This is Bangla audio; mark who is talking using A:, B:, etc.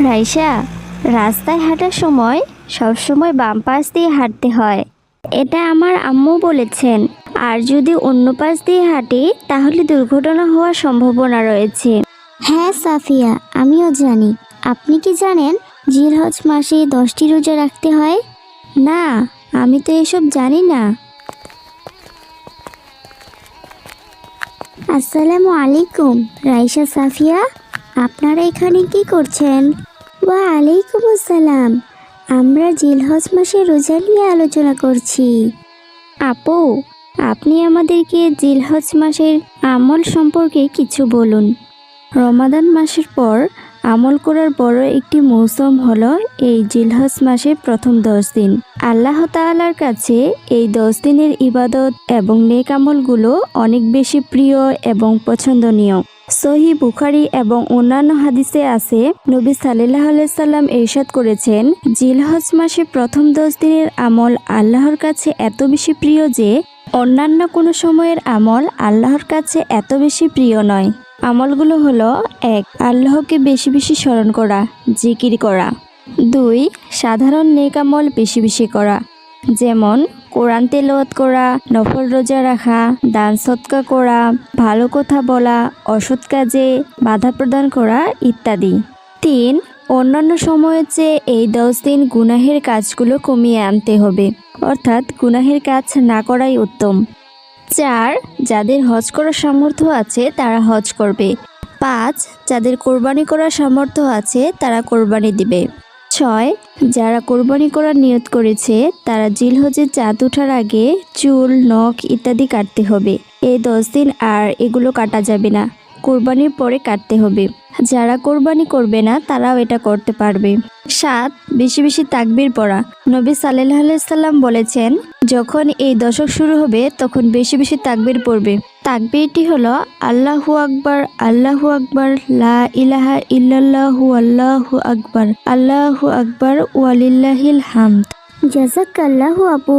A: রাইসা রাস্তায় হাঁটার সময় সবসময় বাম পাশ দিয়ে হাঁটতে হয়। এটা আমার আম্মু বলেছেন। আর যদি অন্য পাশ দিয়ে হাঁটি তাহলে দুর্ঘটনা হওয়ার সম্ভাবনা রয়েছে। হ্যাঁ সাফিয়া আমিও জানি। আপনি কি জানেন জিলহজ মাসে দশটি রোজা রাখতে হয়? না আমি তো এসব জানি না। আসসালামু আলাইকুম রাইসা সাফিয়া। আপনারা এখানে কি করছেন? ওয়া আলাইকুম আসসালাম। আমরা জিলহজ মাসে রোজা নিয়ে আলোচনা করছি। আপু, আপনি আমাদেরকে জিলহজ মাসের আমল সম্পর্কে কিছু বলুন। রমাদান মাসের পর আমল করার বড় একটি মৌসুম হল এই জিলহজ মাসের প্রথম দশ দিন। আল্লাহ তাআলার কাছে এই দশ দিনের ইবাদত এবং নেক আমলগুলো অনেক বেশি প্রিয় এবং পছন্দনীয়। সহি বুখারি এবং অন্যান্য হাদিসে আছে, নবী সাল্লাহ সাল্লাম এরশাদ করেছেন, জিলহজ মাসে প্রথম দশ দিনের আমল আল্লাহর কাছে এত বেশি প্রিয় যে, অন্যান্য কোনো সময়ের আমল আল্লাহর কাছে এত বেশি প্রিয় নয়। আমলগুলো হলো, এক, আল্লাহকে বেশি বেশি স্মরণ করা, জিকির করা। দুই, সাধারণ নেক আমল বেশি বেশি করা। যেমন কোরআন তেলাওয়াত করা, নফল রোজা রাখা, দান সৎকা করা, ভালো কথা বলা, অসৎ কাজে বাধা প্রদান করা ইত্যাদি। তিন, অন্যান্য সময়ের চেয়ে এই দশ দিন গুনাহের কাজগুলো কমিয়ে আনতে হবে, অর্থাৎ গুনাহের কাজ না করাই উত্তম। চার, যাদের হজ করার সামর্থ্য আছে তারা হজ করবে। পাঁচ, যাদের কোরবানি করার সামর্থ্য আছে তারা কোরবানি দিবে। ছয়, যারা কোরবানি করার নিয়ত করেছে, তারা জিলহজে চাঁদ উঠার আগে চুল, নখ ইত্যাদি কাটতে হবে। এই দশ দিন আর এগুলো কাটা যাবে না। কোরবানির পরে কাটতে হবে। যারা কোরবানি করবে না, তারাও এটা করতে পারবে। সাত, বেশি বেশি তাকবির পড়া। নবী সাল্লাম বলেছেন, যখন এই দশক শুরু হবে, তখন বেশি বেশি তাকবির পড়বে। তাকবিরটি হলো, আল্লাহু আকবার আল্লাহু আকবার, লা ইলাহা ইল্লাল্লাহু, আল্লাহু আকবার আল্লাহু আকবার, ওয়ালিল্লাহিল হামদ। জাজাকাল্লাহু আপু।